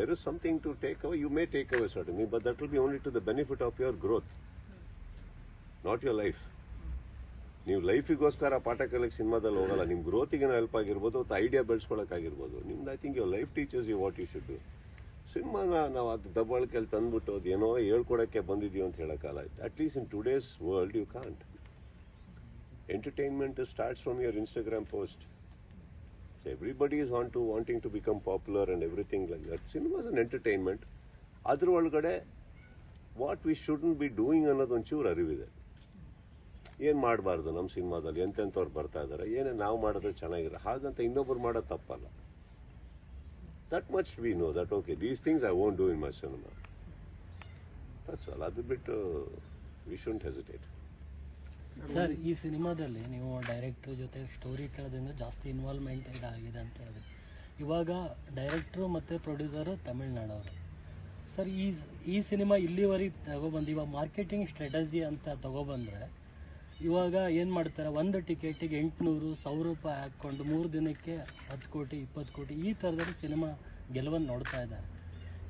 there is something to take away, you may take away certainly, but that will be only to the benefit of your growth, not your life. ನೀವು ಲೈಫಿಗೋಸ್ಕರ ಪಾಠ ಕಲಿಕ್ ಸಿನಿಮಾದಲ್ಲಿ ಹೋಗಲ್ಲ. ನಿಮ್ಮ ಗ್ರೋತಿಗೆ help ಆಗಿರ್ಬೋದು ಅಥವಾ idea ಬೆಳೆಸ್ಕೊಳಕ್ಕಾಗಿರ್ಬೋದು ನಿಮ್ದು I think your life teachers you what you should do ಸಿನಿಮಾನ ನಾವು ಅದು ದಬ್ಬಾಳಿಕೆಯಲ್ಲಿ ತಂದ್ಬಿಟ್ಟು ಅದೇನೋ ಹೇಳ್ಕೊಡಕ್ಕೆ ಬಂದಿದ್ದೀವಿ ಅಂತ ಹೇಳೋಕ್ಕಲ್ಲ at least in today's world you can't entertainment starts from your Instagram post everybody is want to wanting to become popular and everything like that cinemas and entertainment ಅದ್ರ ಒಳಗಡೆ what we shouldn't be doing ಅನ್ನೋದು ಒಂಚೂರು ಅರಿವಿದೆ. ಏನು ಮಾಡಬಾರ್ದು ನಮ್ಮ ಸಿನಿಮಾದಲ್ಲಿ? ಎಂತೆಂಥವ್ರು ಬರ್ತಾ ಇದ್ದಾರೆ ಏನೇ ನಾವು ಮಾಡಿದ್ರೆ ಚೆನ್ನಾಗಿರೋ ಹಾಗಂತ ಇನ್ನೊಬ್ರು ಮಾಡೋದು ತಪ್ಪಲ್ಲ. That much we know that okay these things I won't do in my cinema all ಅದು ಬಿಟ್ಟು ವಿ ಶುಂಟ್ ಹೆಸಿಟೇಟ್ ಸರ್, ಈ ಸಿನಿಮಾದಲ್ಲಿ ನೀವು ಡೈರೆಕ್ಟರ್ ಜೊತೆ ಸ್ಟೋರಿ ಕೇಳೋದ್ರಿಂದ ಜಾಸ್ತಿ ಇನ್ವಾಲ್ವ್ಮೆಂಟ್ ಇದಾಗಿದೆ ಅಂತ ಹೇಳಿದ್ರಿ. ಇವಾಗ ಡೈರೆಕ್ಟ್ರು ಮತ್ತು ಪ್ರೊಡ್ಯೂಸರು ತಮಿಳ್ನಾಡವರು ಸರ್, ಈ ಈ ಸಿನಿಮಾ ಇಲ್ಲಿವರೆಗೆ ತಗೊಬಂದು, ಇವಾಗ ಮಾರ್ಕೆಟಿಂಗ್ ಸ್ಟ್ರಾಟಜಿ ಅಂತ ತಗೊಬಂದ್ರೆ ಇವಾಗ ಏನು ಮಾಡ್ತಾರೆ, ಒಂದು ಟಿಕೆಟಿಗೆ ಎಂಟುನೂರು, ಸಾವಿರ ರೂಪಾಯಿ ಹಾಕ್ಕೊಂಡು ಮೂರು ದಿನಕ್ಕೆ ಹತ್ತು ಕೋಟಿ, ಇಪ್ಪತ್ತು ಕೋಟಿ ಈ ಥರದಲ್ಲಿ ಸಿನಿಮಾ ಗೆಲುವನ್ನು ನೋಡ್ತಾ ಇದ್ದಾರೆ.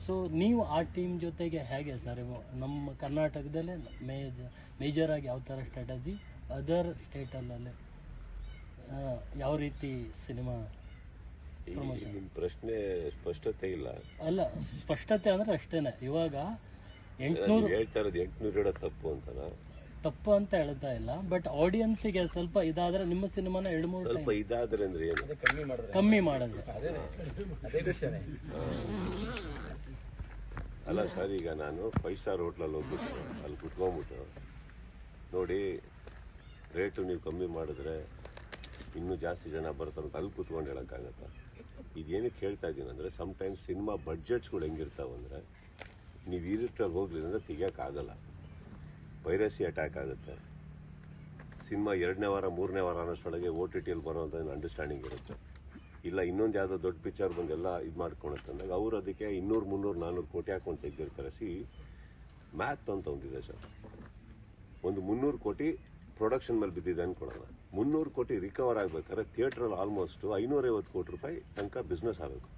ಸೊ ನೀವು ಆ ಟೀಮ್ ಜೊತೆಗೆ ಹೇಗೆ ಸರ್ ನಮ್ಮ ಕರ್ನಾಟಕದಲ್ಲೇ, ಮೇಜ ಮೇಜರ್ ಆಗಿ ಯಾವ ಥರ ಸ್ಟ್ರಾಟಜಿ? ಅದರ್ ಸ್ಟೇಟಲ್ಲೇ. ಯಾವ ರೀತಿ ಸಿನಿಮಾ ನಿಮ್ಮ ಪ್ರಶ್ನೆ ಸ್ಪಷ್ಟತೆ ಇಲ್ಲ. ಅಲ್ಲ ಸ್ಪಷ್ಟತೆ ಅಂದ್ರೆ ಅಷ್ಟೇನೆ. ಇವಾಗ ಎಂಟ್ನೂರು ಎಂಟುನೂರು ಹೇಳ್ತಾ ಇರೋದು ಎಂಟ್ನೂರು ಹೇಳೋ ತಪ್ಪು ಅಂತನಾ? ತಪ್ಪು ಅಂತ ಹೇಳ್ತಾ ಇಲ್ಲ ಬಟ್ ಆಡಿಯನ್ಸಿಗೆ ಸ್ವಲ್ಪ ಇದಾದ್ರೆ ನಿಮ್ಮ ಸಿನಿಮಾನ ಎರಡು ಮೂರು ಸ್ವಲ್ಪ ಇದಾದ್ರೆ ಅಂದ್ರೆ ಏನು? ಕಮ್ಮಿ ಮಾಡಿದ್ರೆ. ಕಮ್ಮಿ ಮಾಡಿದ್ರೆ. ಅದೇ ವಿಷಯನೇ ಅಲ್ಲ ಸರ್ ಈಗ ನಾನು ಫೈವ್ ಸ್ಟಾರ್ ಹೋಟ್ಲಲ್ಲಿ ಹೋಗ್ಬಿಟ್ಟು ಅಲ್ಲಿ ಕುತ್ಕೊಂಡ್ಬಿಟ್ಟು ನೋಡಿ, ರೇಟು ನೀವು ಕಮ್ಮಿ ಮಾಡಿದ್ರೆ ಇನ್ನೂ ಜಾಸ್ತಿ ಜನ ಬರ್ತಾರೆ ಅಂತ ಅಲ್ಲಿ ಕುತ್ಕೊಂಡು ಹೇಳೋಕ್ಕಾಗತ್ತ? ಇದೇನಕ್ಕೆ ಹೇಳ್ತಾ ಇದ್ದೀನಿ ಅಂದರೆ ಸಮ್ಟೈಮ್ಸ್ ಸಿನಿಮಾ ಬಡ್ಜೆಟ್ಸ್ಗಳು ಹೆಂಗಿರ್ತಾವಂದರೆ ನೀವು ಈ ಹೋಗಲಿಲ್ಲ ಹೋಗ್ಲಿಲ್ಲ ಅಂದರೆ ತೆಗಿಯೋಕ್ಕಾಗಲ್ಲ. ವೈರಸಿ ಅಟ್ಯಾಕ್ ಆಗುತ್ತೆ. ಸಿನಿಮಾ ಎರಡನೇ ವಾರ, ಮೂರನೇ ವಾರ ಅನ್ನೋಷ್ಟೊಳಗೆ ಓ ಟಿ ಟಿಯಲ್ಲಿ ಬರೋಂಥ ಅಂಡರ್ಸ್ಟ್ಯಾಂಡಿಂಗ್ ಇರುತ್ತೆ. ಇಲ್ಲ, ಇನ್ನೊಂದು ಯಾವುದೋ ದೊಡ್ಡ ಪಿಕ್ಚರ್ ಬಂದೆಲ್ಲ ಇದು ಮಾಡ್ಕೊಳತ್ತೆ ಅಂದಾಗ ಅವ್ರು ಅದಕ್ಕೆ ಇನ್ನೂರು, ಮುನ್ನೂರು ನಾನ್ನೂರು ಕೋಟಿ ಹಾಕೊಂಡು ತೆಗೆದಿರ್ತಾರೆ. ಸಿ ಮ್ಯಾಥ್ ಅಂತ ಒಂದಿದೆ ಸರ್. ಒಂದು ಮುನ್ನೂರು ಕೋಟಿ ಪ್ರೊಡಕ್ಷನ್ ಮೇಲೆ ಬಿದ್ದಿದೆ ಅನ್ಕೊಳ್ಳೋಣ. ಮುನ್ನೂರು ಕೋಟಿ ರಿಕವರ್ ಆಗ್ಬೇಕಾದ್ರೆ ಥಿಯೇಟ್ರಲ್ಲಿ ಆಲ್ಮೋಸ್ಟ್ ಐನೂರೈವತ್ತು ಕೋಟಿ ರೂಪಾಯಿ ತನಕ ಬಿಸ್ನೆಸ್ ಆಗಬೇಕು.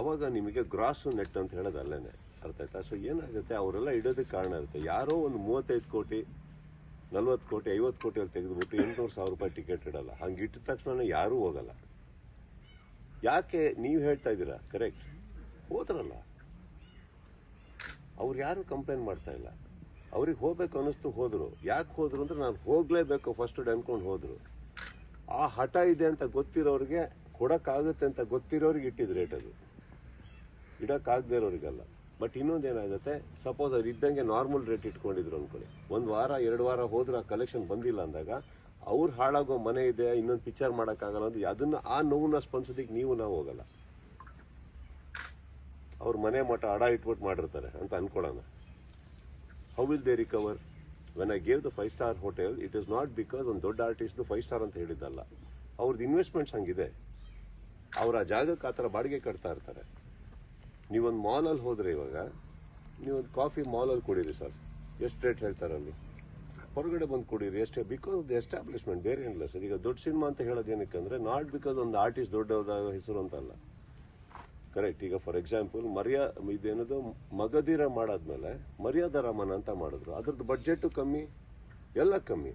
ಅವಾಗ ನಿಮಗೆ ಗ್ರಾಸ್ ನೆಟ್ ಅಂತ ಹೇಳೋದು ಅಲ್ಲೇ ಅರ್ಥ ಆಯ್ತಾ? ಸೊ ಏನಾಗುತ್ತೆ? ಅವರೆಲ್ಲ ಇಡೋದಕ್ಕೆ ಕಾರಣ ಇರುತ್ತೆ. ಯಾರೋ ಒಂದು ಮೂವತ್ತೈದು ಕೋಟಿ, ನಲ್ವತ್ತು ಕೋಟಿ, ಐವತ್ತು ಕೋಟಿ ಅಲ್ಲಿ ತೆಗೆದುಬಿಟ್ಟು ಎಂಟುನೂರು ಸಾವಿರ ರೂಪಾಯಿ ಟಿಕೆಟ್ ಇಡಲ್ಲ. ಹಂಗೆ ಇಟ್ಟ ತಕ್ಷಣ ಯಾರೂ ಹೋಗಲ್ಲ. ಯಾಕೆ ನೀವು ಹೇಳ್ತಾ ಇದ್ದೀರಾ? ಕರೆಕ್ಟ್ ಹೋದ್ರಲ್ಲ. ಅವ್ರು ಯಾರು ಕಂಪ್ಲೇಂಟ್ ಮಾಡ್ತಾ ಇಲ್ಲ? ಅವ್ರಿಗೆ ಹೋಗ್ಬೇಕು ಅನ್ನಿಸ್ತು, ಹೋದರು. ಯಾಕೆ ಹೋದ್ರು ಅಂದ್ರೆ ನಾನು ಹೋಗಲೇಬೇಕು ಫಸ್ಟ್ ಅನ್ಕೊಂಡು ಹೋದರು. ಆ ಹಠ ಇದೆ ಅಂತ ಗೊತ್ತಿರೋರಿಗೆ ಕೊಡೋಕ್ಕಾಗುತ್ತೆ ಅಂತ ಗೊತ್ತಿರೋರಿಗೆ ಇಟ್ಟಿದ್ದು ರೇಟ್ ಅದು. ಇಡೋಕ್ಕಾಗದೇ ಇರೋರಿಗಲ್ಲ. ಬಟ್ ಇನ್ನೊಂದು ಏನಾಗುತ್ತೆ ಸಪೋಸ್ ಅವ್ರು ಇದ್ದಂಗೆ ನಾರ್ಮಲ್ ರೇಟ್ ಇಟ್ಕೊಂಡಿದ್ರು ಅನ್ಕೊಳ್ಳಿ. ಒಂದು ವಾರ, ಎರಡು ವಾರ ಹೋದ್ರೆ, ಆ ಕಲೆಕ್ಷನ್ ಬಂದಿಲ್ಲ ಅಂದಾಗ, ಅವ್ರು ಹಾಳಾಗೋ ಮನೆ ಇದೆ, ಇನ್ನೊಂದು ಪಿಕ್ಚರ್ ಮಾಡೋಕ್ಕಾಗಲ್ಲ ಅಂದ್ರೆ ಅದನ್ನ ಆ ನೋವನ್ನ ಸ್ಪಂದಿಸೋದಕ್ಕೆ ನೀವು ನಾವು ಹೋಗಲ್ಲ. ಅವ್ರ ಮನೆ ಮಠ ಅಡ ಇಟ್ಬಿಟ್ಟು ಮಾಡಿರ್ತಾರೆ ಅಂತ ಅನ್ಕೊಳ್ಳೋಣ. How will they recover when I gave the five star hotel it is not because ಒಂದು ದೊಡ್ಡ ಆರ್ಟಿಸ್ಟ್ ಫೈವ್ ಸ್ಟಾರ್ ಅಂತ ಹೇಳಿದ್ದಲ್ಲ. ಅವ್ರದ್ದು ಇನ್ವೆಸ್ಟ್ಮೆಂಟ್ಸ್ ಹಂಗಿದೆ. ಅವ್ರ ಜಾಗಕ್ಕೆ ಆ ಥರ ಬಾಡಿಗೆ ಕಟ್ತಾ ಇರ್ತಾರೆ. ನೀವೊಂದು ಮಾಲಲ್ಲಿ ಹೋದ್ರೆ ಇವಾಗ, ನೀವೊಂದು ಕಾಫಿ ಮಾಲಲ್ಲಿ ಕುಡೀರಿ ಸರ್. ಎಷ್ಟು ರೇಟ್ ಹೇಳ್ತಾರೆ ಅಲ್ಲಿ? ಹೊರಗಡೆ ಬಂದು ಕುಡೀರಿ. ಎಷ್ಟೇ ಬಿಕಾಸ್ ದ ಎಸ್ಟಾಬ್ಲಿಷ್ಮೆಂಟ್ ಬೇರೆ ಏನಿಲ್ಲ ಸರ್. ಈಗ ದೊಡ್ಡ ಸಿನಿಮಾ ಅಂತ ಹೇಳೋದು ಏನಕ್ಕೆ ಅಂದರೆ ನಾಟ್ ಬಿಕಾಸ್ ಒಂದು ಆರ್ಟಿಸ್ಟ್ ದೊಡ್ಡದಾದ ಹೆಸರು ಅಂತಲ್ಲ. ಕರೆಕ್ಟ್ ಈಗ ಫಾರ್ ಎಕ್ಸಾಂಪಲ್ ಮರ್ಯಾ ಇದೇನದು, ಮಗದಿರ ಮಾಡಾದ್ಮೇಲೆ ಮರ್ಯಾದ ರಾಮನ್ ಅಂತ ಮಾಡಿದ್ರು. ಅದ್ರದ್ದು ಬಡ್ಜೆಟ್ ಕಮ್ಮಿ, ಎಲ್ಲ ಕಮ್ಮಿ.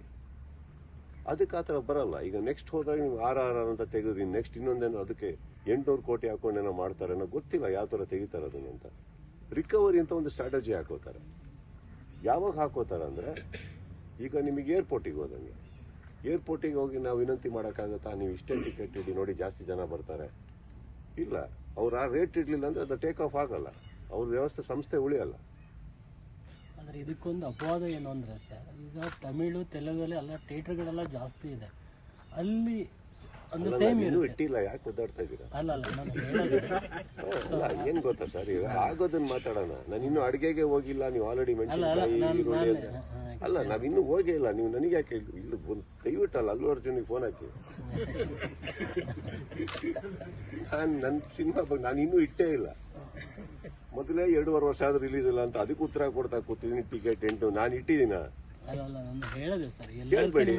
ಅದಕ್ಕೆ ಆ ಥರ ಬರಲ್ಲ. ಈಗ ನೆಕ್ಸ್ಟ್ ಹೋದಾಗ ನೀವು ಆರ್ ಆರ್ ಆರ್ ಅಂತ ತೆಗೆದ್ರಿ ನೆಕ್ಸ್ಟ್ ಇನ್ನೊಂದೇನೋ ಅದಕ್ಕೆ ಎಂಟುನೂರು ಕೋಟಿ ಹಾಕೊಂಡೇನೋ ಮಾಡ್ತಾರೇನೋ ಗೊತ್ತಿಲ್ಲ ಯಾವ ಥರ ತೆಗಿತಾರೆ ಅಂತ. ರಿಕವರಿ ಅಂತ ಒಂದು ಸ್ಟ್ರಾಟಜಿ ಹಾಕೋತಾರೆ. ಯಾವಾಗ ಹಾಕೋತಾರೆ ಅಂದರೆ, ಈಗ ನಿಮಗೆ ಏರ್ಪೋರ್ಟಿಗೆ ಹೋದಂಗೆ. ಏರ್ಪೋರ್ಟಿಗೆ ಹೋಗಿ ನಾವು ವಿನಂತಿ ಮಾಡೋಕ್ಕಾಗತ್ತಾ? ನೀವು ಇಷ್ಟೇ ಟಿಕೆಟ್ ಇಡಿ, ನೋಡಿ ಜಾಸ್ತಿ ಜನ ಬರ್ತಾರೆ. ಇಲ್ಲ. ಅವ್ರು ಆ ರೇಟ್ ಇಡ್ಲಿಲ್ಲ ಅಂದ್ರೆ ಅದು ಟೇಕ್ ಆಫ್ ಆಗಲ್ಲ. ಅವ್ರ ವ್ಯವಸ್ಥೆ ಸಂಸ್ಥೆ ಉಳಿಯಲ್ಲ. ಆದ್ರೆ ಇದಕ್ಕೊಂದು ಅಪವಾದ ಏನು ಅಂದ್ರೆ ಸರ್ ಈಗ ತಮಿಳು ತೆಲುಗಲ್ಲಿ ಎಲ್ಲ ಥಿಯೇಟರ್ಗಳೆಲ್ಲ ಜಾಸ್ತಿ ಇದೆ. ಅಲ್ಲಿ ಅಂದ್ರೆ ಸೇಮ್ ನಾವ್ ಇನ್ನೂ ಇಟ್ಟಿಲ್ಲ ಯಾಕೆ ಒದ್ದಾಡ್ತಾ ಇದ್ದೀರಾ ಅಲ್ಲ ಅಲ್ಲ ನಾನು ಅಲ್ಲ ಏನ್ ಗೊತ್ತಾ ಸರ್ ಈಗ ಆಗೋದನ್ನ ಮಾತಾಡೋಣ. ನಾನು ಇನ್ನೂ ಅಡಿಗೆಗೆ ಹೋಗಿಲ್ಲ ನೀವು ಆಲ್ರೆಡಿ ಮೆಣಸಿನಕಾಯಿ ಈರುಳ್ಳಿ ಅಂತ. ಅಲ್ಲ ನಾವಿನ್ನೂ ಹೋಗೇ ಇಲ್ಲ ನೀವು ನನಗೆ ಯಾಕೆ ಇಲ್ಲಿ ಬಂದು ಒಂದು ದಯವಿಟ್ಟಲ್ಲ ಅಲ್ಲು ಅರ್ಜುನಿಗೆ ಫೋನ್ ಹಾಕಿ. ನನ್ನ ಸಿನಿಮಾ ಬಗ್ಗೆ ನಾನು ಇನ್ನೂ ಇಟ್ಟೇ ಇಲ್ಲ. ಮೊದಲೇ ಎರಡೂವರೆ ವರ್ಷ ಆದ್ರೂ ರಿಲೀಸ್ ಇಲ್ಲ ಅಂತ ಅದಕ್ಕೆ ಉತ್ತರ ಕೊಡ್ತಾ ಕೂತಿದ್ದೀನಿ ಟಿಕೆಟ್ ಎಂಟು. ನಾನು ಇಟ್ಟಿದ್ದೀನ? ಹೇಳದೆ ಸರ್. ಹೇಳ್ಬೇಡಿ.